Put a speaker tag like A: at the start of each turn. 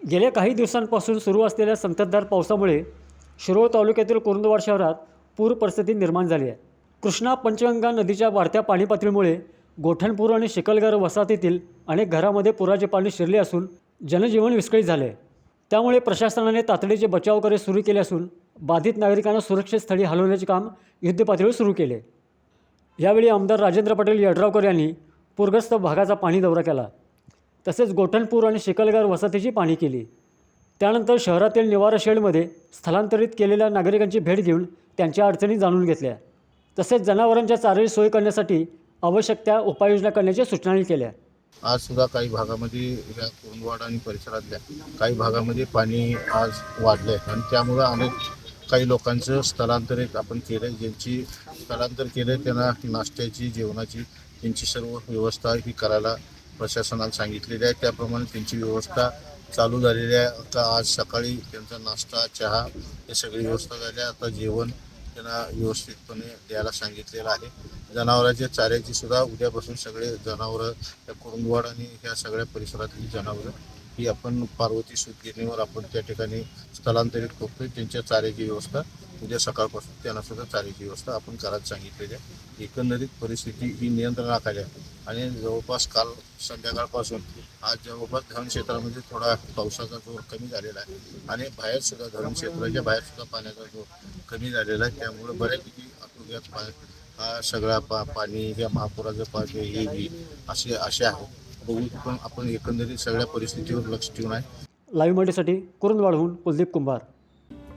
A: गेल्या काही दिवसांपासून सुरू असलेल्या संततधार पावसामुळे शिरोळ तालुक्यातील कुरुंदवाड शहरात पूर परिस्थिती निर्माण झाली आहे. कृष्णा पंचगंगा नदीच्या वाढत्या पाणी पातळीमुळे गोठणपूर आणि शिकलगार वसाहतीतील अनेक घरामध्ये पुराचे पाणी शिरले असून जनजीवन विस्कळीत झाले आहे. त्यामुळे प्रशासनाने तातडीचे बचाव कार्य सुरू केले असून बाधित नागरिकांना सुरक्षित स्थळी हलवण्याचे काम युद्धपातळीवर सुरू केले यावेळी आमदार राजेंद्र पटेल यड्रावकर यांनी पूरग्रस्त भागाचा पाणी दौरा केला. तसेच गोठणपूर आणि शिकलगार वसाहतीची पाहणी केली. त्यानंतर शहरातील निवारा शेडमध्ये स्थलांतरित केलेल्या नागरिकांची भेट घेऊन त्यांच्या अडचणी जाणून घेतल्या. तसेच जनावरांच्या चाऱ्याची सोय करण्यासाठी आवश्यक त्या उपाययोजना करण्याच्या सूचनाही केल्या.
B: आज सुद्धा काही भागामध्ये या कोंडवाड आणि परिसरातल्या काही भागामध्ये पाणी आज वाढलं आहे आणि त्यामुळं अनेक काही लोकांचं स्थलांतरित आपण केलं आहे ज्यांची स्थलांतर केलं आहे त्यांना नाश्त्याची जेवणाची त्यांची सर्व व्यवस्था ही करायला प्रशासनाला सांगितलेली आहे. त्याप्रमाणे त्यांची व्यवस्था चालू झालेली आहे. आता आज सकाळी त्यांचा नाश्ता चहा हे सगळी व्यवस्था झाली आहे. आता जेवण त्यांना व्यवस्थितपणे द्यायला सांगितलेलं आहे. जनावरांच्या चाऱ्याची सुद्धा उद्यापासून सगळे जनावरं त्या कुरुंदवाड आणि ह्या सगळ्या परिसरातली जनावरं ही आपण पार्वती सुतगिरणीवर आपण त्या ठिकाणी स्थलांतरित करतोय. त्यांच्या चाऱ्याची व्यवस्था उद्या सकाळपासून त्यांना सुद्धा चाऱ्याची व्यवस्था आपण करायला सांगितलेली आहे. एकंदरीत परिस्थिती ही नियंत्रणात आली आहे. आणि जवळपास काल संध्याकाळपासून आज जवळपास धरण क्षेत्रामध्ये थोडा पावसाचा जोर कमी झालेला आहे. आणि बाहेर सुद्धा धरण क्षेत्राच्या बाहेर सुद्धा पाण्याचा जोर कमी झालेला आहे. त्यामुळे बऱ्यापैकी आटोक्यात पा हा सगळा पा पाणी या महापुराचं पाणी हे बी असे असे आहे. बघू पण आपण एकंदरीत सगळ्या परिस्थितीवर लक्ष ठेवून आहे.
A: लाईव्ह मराठीसाठी कुरुंदवाडहून कुलदीप कुंभार.